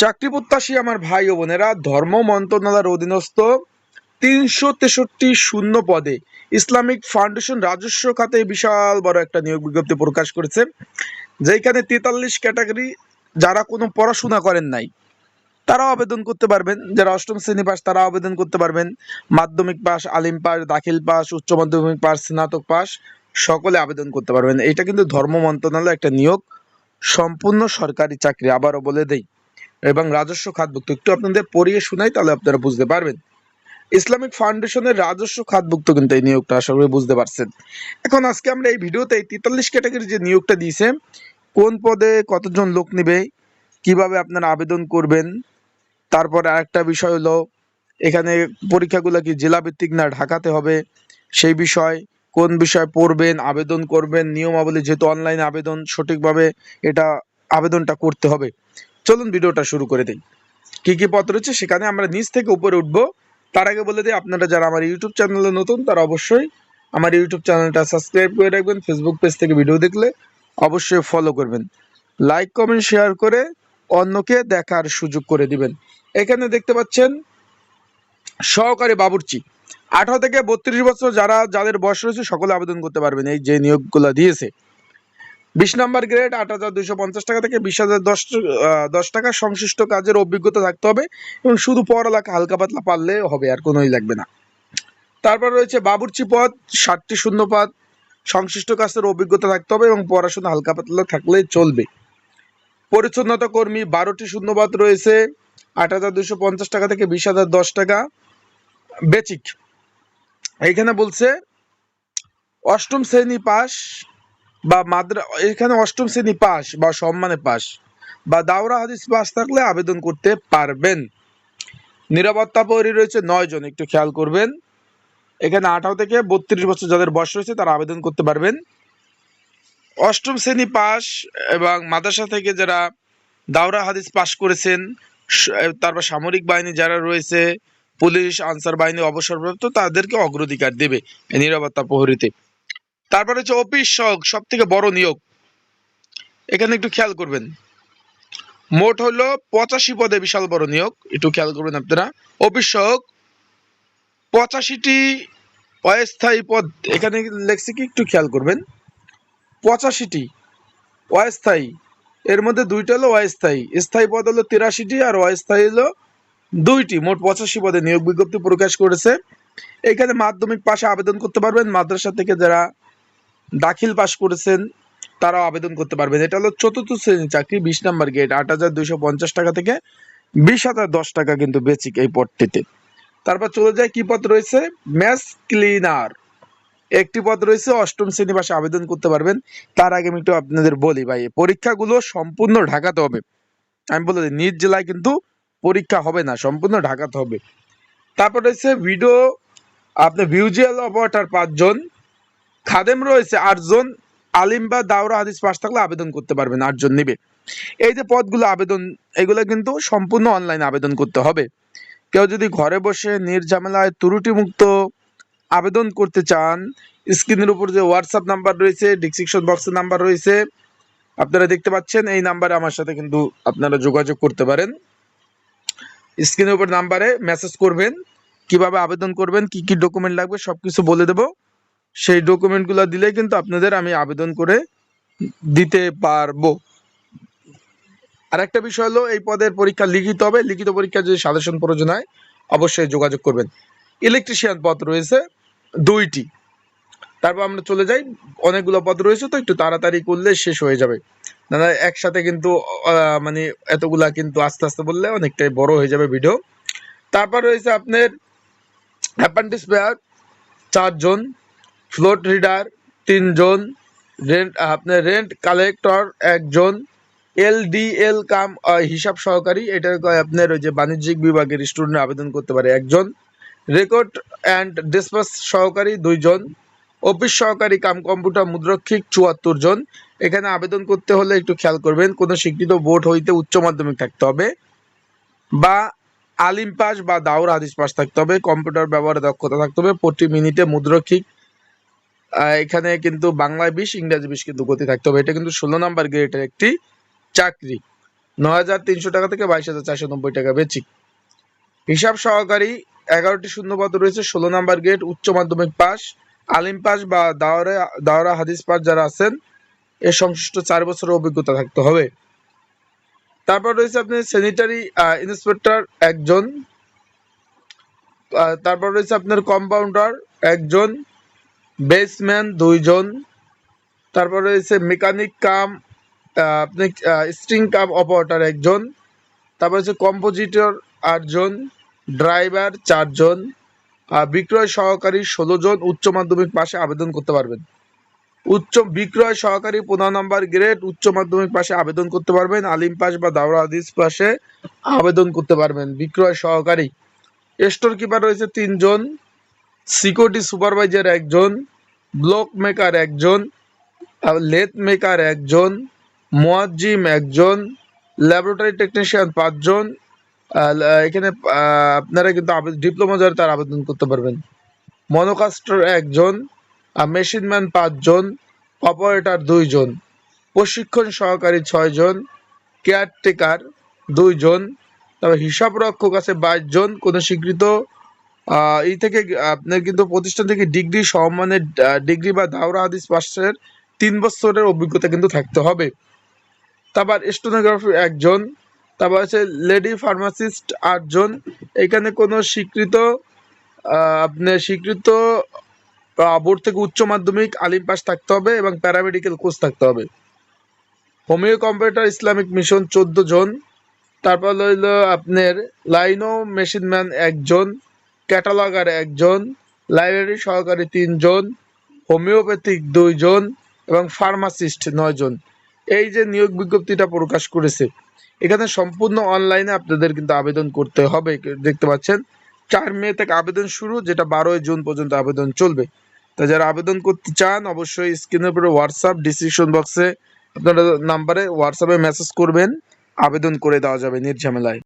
চাকরি প্রত্যাশী আমার ভাই ও বোনেরা, ধর্ম মন্ত্রণালয়ের অধীনস্থ তিনশো তেষট্টি শূন্য পদে ইসলামিক ফাউন্ডেশন রাজস্ব খাতে বিশাল বড় একটা নিয়োগ বিজ্ঞপ্তি প্রকাশ করেছে যেখানে তেতাল্লিশ ক্যাটাগরি যারা কোনো পড়াশোনা করেন নাই, তারাও আবেদন করতে পারবেন। যারা অষ্টম শ্রেণি পাস তারা আবেদন করতে পারবেন। Madhyamik pass, Alim pass, Dakhil pass, Uchcha Madhyamik pass, স্নাতক পাস, সকলে আবেদন করতে পারবেন। এটা কিন্তু ধর্ম মন্ত্রণালয় একটা নিয়োগ, সম্পূর্ণ সরকারি চাকরি, আবারও বলে দেই। এবং রাজস্ব খাতভুক্ত। একটু আপনাদের পড়িয়ে শোনাই, তাহলে আপনারা বুঝতে পারবেন। ইসলামিক ফাউন্ডেশনের রাজস্ব খাতভুক্ত কিন্তু এই নিয়োগটা আশা করি বুঝতে পারছেন। এখন আজকে আমরা এই ভিডিওতে এই তেতাল্লিশ ক্যাটাগরি যে নিয়োগটা দিয়েছে, কোন পদে কতজন লোক নেবে, কীভাবে আপনারা আবেদন করবেন, তারপরে আরেকটা বিষয় হলো, এখানে পরীক্ষাগুলো কি জেলা ভিত্তিক না ঢাকাতে হবে, সেই বিষয়, কোন বিষয় পড়বেন, আবেদন করবেন, নিয়মাবলী যেহেতু অনলাইন আবেদন, সঠিকভাবে এটা আবেদনটা করতে হবে। চলুন ভিডিওটা শুরু করে দিই। কি কি পত্র রয়েছে সেখানে আমরা নিচ থেকে উপরে উঠবো। তার আগে বলে দিই, আপনারা যারা আমার ইউটিউব চ্যানেলে নতুন, তারা অবশ্যই আমার ইউটিউব চ্যানেলটা সাবস্ক্রাইব করে রাখবেন ফেসবুক পেজ থেকে ভিডিও দেখলে অবশ্যই ফলো করবেন। লাইক কমেন্ট শেয়ার করে অন্যকে দেখার সুযোগ করে দিবেন। এখানে দেখতে পাচ্ছেন সহকারী বাবুর্চি। আঠারো থেকে বত্রিশ বছর যারা, যাদের বয়স রয়েছে, সকলে আবেদন করতে পারবেন এই যে নিয়োগগুলো দিয়েছে। বিশ নাম্বার গ্রেড আট হাজার দুইশো পঞ্চাশ টাকা থেকে বিশ হাজার দশ দশ টাকা সংশ্লিষ্ট কাজের অভিজ্ঞতা থাকতে হবে এবং শুধু পড়ালেখা হালকা পাতলা পারলে হবে, আর কোনোই লাগবে না। তারপর রয়েছে বাবুর্চি পদ, ষাটটি শূন্য সংশ্লিষ্ট কাজের অভিজ্ঞতা থাকতে হবে এবং পড়াশোনা হালকা পাতলা থাকলে চলবে। পরিচ্ছন্নতা কর্মী, বারোটি শূন্যপদ রয়েছে, আট হাজার দুশো পঞ্চাশ টাকা থেকে বিশ হাজার দশ টাকা। বেচিক এইখানে বলছে, অষ্টম শ্রেণি পাস বা মাদ্রা, এখানে অষ্টম শ্রেণি পাস বা সম্মানে পাস বা দাওরা হাদিস পাস থাকলে আবেদন করতে পারবেন। নিরাপত্তা প্রহরী রয়েছে নয় জন, একটু খেয়াল করবেন। এখানে আঠারো থেকে বত্রিশ বছর যাদের বয়স রয়েছে তারা আবেদন করতে পারবেন। অষ্টম শ্রেণি পাস এবং মাদ্রাসা থেকে যারা দাওরা হাদিস পাস করেছেন তারপর সামরিক বাহিনী যারা রয়েছে, পুলিশ, আনসার বাহিনী অবসরপ্রাপ্ত, তাদেরকে অগ্রাধিকার দেবে নিরাপত্তা প্রহরীতে তারপরে হচ্ছে অফিস সহক সব থেকে বড় নিয়োগ। এখানে একটু খেয়াল করবেন। মোট হলো পঁচাশি পদে বিশাল বড় নিয়োগ, একটু খেয়াল করবেন আপনারা। অফিস সহক পঁচাশিটি অস্থায়ী পদ, এখানে লেখছে কি একটু খেয়াল করবেন। পঁচাশিটি অস্থায়ী, এর মধ্যে দুইটা হলো অস্থায়ী। স্থায়ী পদ হলো তিরাশিটি আর অস্থায়ী হলো দুইটি। মোট পঁচাশি পদে নিয়োগ বিজ্ঞপ্তি প্রকাশ করেছে। এখানে মাধ্যমিক পাশে আবেদন করতে পারবেন। মাদ্রাসা থেকে যারা দাখিল পাশ করেছেন, তারাও আবেদন করতে পারবেন। এটা হলো চতুর্থ শ্রেণির চাকরি, বিশ নাম্বার গেট, আট হাজার দুইশো পঞ্চাশ টাকা থেকে বিশ হাজার দশ টাকা কিন্তু বেচিক এই পদটিতে। তারপর চলে যায় কি পদ রয়েছে? Mess cleaner. একটি পদ রয়েছে, অষ্টম শ্রেণি পাশে আবেদন করতে পারবেন। তার আগে আমি একটু আপনাদের বলি ভাই, পরীক্ষাগুলো সম্পূর্ণ ঢাকাতে হবে। আমি বলে দিই নিজ জেলায় কিন্তু পরীক্ষা হবে না, সম্পূর্ণ ঢাকাতে হবে। তারপর রয়েছে, ভিডিও আপনার ভিউজুয়াল অপারেটর পাঁচজন খাদেম রয়েছে, আটজন আলিম বা দাওরা হাদিস পাশ থাকলে আবেদন করতে পারবেন, আটজন নেবে। এই যে পদগুলো আবেদন, এগুলো কিন্তু সম্পূর্ণ অনলাইন আবেদন করতে হবে। কেউ যদি ঘরে বসে নির্ঝামেলায় ত্রুটিমুক্ত আবেদন করতে চান, স্ক্রিনের উপর যে হোয়াটসঅ্যাপ নাম্বার রয়েছে ডিসক্রিপশন বক্সের নাম্বার রয়েছে, আপনারা দেখতে পাচ্ছেন, এই নাম্বারে আমার সাথে কিন্তু আপনারা যোগাযোগ করতে পারেন। স্ক্রিনের উপর নাম্বারে মেসেজ করবেন, কীভাবে আবেদন করবেন, কি কি ডকুমেন্ট লাগবে, সবকিছু বলে দেব। সেই ডকুমেন্টগুলো দিলে কিন্তু আপনাদের আমি আবেদন করে দিতে পারব। আর একটা বিষয় হলো, এই পদের পরীক্ষা লিখিত হবে। লিখিত পরীক্ষা যদি সাজেশন প্রয়োজন হয়, অবশ্যই যোগাযোগ করবেন। ইলেকট্রিশিয়ান পদ রয়েছে দুইটি। তারপর আমরা চলে যাই। অনেকগুলো পদ রয়েছে তো, একটু তাড়াতাড়ি করলে শেষ হয়ে যাবে। দাদা একসাথে কিন্তু মানে এতগুলা কিন্তু আস্তে আস্তে বললে অনেকটাই বড় হয়ে যাবে ভিডিও তারপর রয়েছে আপনার অ্যাপেন্ডিক্স পেয়ার চারজন। ফ্লোট রিডার তিনজন। রেন্ট আপনার রেন্ট কালেক্টর একজন। এলডিএল কাম হিসাব সহকারী এটা কয় আপনার ওই যে বাণিজ্যিক বিভাগের স্টুডেন্ট আবেদন করতে পারে একজন। রেকর্ড অ্যান্ড ডিসপাস সহকারী, দুইজন। অফিস সহকারী কাম কম্পিউটার মুদ্রক্ষিক, চুয়াত্তর জন। এখানে আবেদন করতে হলে একটু খেয়াল করবেন, কোনো স্বীকৃত বোর্ড হইতে উচ্চ মাধ্যমিক থাকতে হবে বা আলিম পাস বা দাওর হাদিস পাস থাকতে হবে কম্পিউটার ব্যবহারে দক্ষতা থাকতে হবে, প্রতি মিনিটে মুদ্রক্ষিক এখানে কিন্তু বাংলায় বিশ, ইংরাজি বিশ কিন্তু গতি থাকতে হবে। এটা কিন্তু ষোলো নাম্বার গ্রেডের একটি চাকরি। নয় হাজার তিনশো টাকা থেকে বাইশ টাকা বেচিক হিসাব সহকারী এগারোটি শূন্যপদ রয়েছে, ষোলো নাম্বার গেট উচ্চ মাধ্যমিক পাস, আলিম পাস বা দাওরা দাওরা হাদিস পাস যারা আছেন, এর সংশ্লিষ্ট চার বছরের অভিজ্ঞতা থাকতে হবে। তারপর রয়েছে আপনি স্যানিটারি ইন্সপেক্টর একজন। তারপর রয়েছে আপনার কম্পাউন্ডার একজন। বেসম্যান দুইজন, তারপর রয়েছে মেকানিক কাম আপনি স্ট্রিং কাম অপারেটর একজন, তারপর হচ্ছে কম্পোজিটর আটজন ড্রাইভার চারজন, আর বিক্রয় সহকারী ষোলো জন উচ্চ মাধ্যমিক পাশে আবেদন করতে পারবেন। উচ্চ বিক্রয় সহকারী পনেরো নম্বর গ্রেড উচ্চ মাধ্যমিক পাশে আবেদন করতে পারবেন, আলিম পাস বা দাওরা হাদিস পাশে আবেদন করতে পারবেন বিক্রয় সহকারী। স্টোর কিপার রয়েছে তিনজন সিকিউরিটি সুপারভাইজার একজন, ব্লক মেকার একজন লেথ মেকার একজন, মোয়াজ্জিম একজন, ল্যাবরেটরি টেকনিশিয়ান পাঁচজন এখানে আপনারা কিন্তু ডিপ্লোমা যারা তার আবেদন করতে পারবেন। মনোকাস্টার একজন মেশিনম্যান পাঁচজন, অপারেটর দুইজন, প্রশিক্ষণ সহকারী ছয়জন, কেয়ারটেকার দুইজন তারপর হিসাবরক্ষক আছে বাইশ জন কোনো স্বীকৃত এই থেকে, আপনার কিন্তু প্রতিষ্ঠান থেকে ডিগ্রি সম্মানের ডিগ্রি বা দাওরা হাদিস পাশের তিন বছরের অভিজ্ঞতা কিন্তু থাকতে হবে। তারপর স্টোনোগ্রাফি একজন, তারপর আছে লেডি ফার্মাসিস্ট আটজন। এখানে কোনো স্বীকৃত আপনার স্বীকৃত বোর্ড থেকে উচ্চ মাধ্যমিক আলিম পাস থাকতে হবে এবং প্যারামেডিক্যাল কোর্স থাকতে হবে। হোমিও কম্পিউটার ইসলামিক মিশন চোদ্দ জন, তারপর হইল আপনার লাইনো মেশিনম্যান একজন ক্যাটালগার একজন, লাইব্রেরি সহকারী তিনজন, হোমিওপ্যাথিক দুইজন এবং ফার্মাসিস্ট নয়জন। এই যে নিয়োগ বিজ্ঞপ্তিটা প্রকাশ করেছে, এখানে সম্পূর্ণ অনলাইনে আপনাদের কিন্তু আবেদন করতে হবে। দেখতে পাচ্ছেন, চার মে থেকে আবেদন শুরু, যেটা বারোই জুন পর্যন্ত আবেদন চলবে। তা যারা আবেদন করতে চান, অবশ্যই স্ক্রিনের উপরে হোয়াটসঅ্যাপ ডিসক্রিপশন বক্সে আপনারা নাম্বারে হোয়াটসঅ্যাপে মেসেজ করবেন, আবেদন করে দেওয়া যাবে, নির্ঝামেলায়।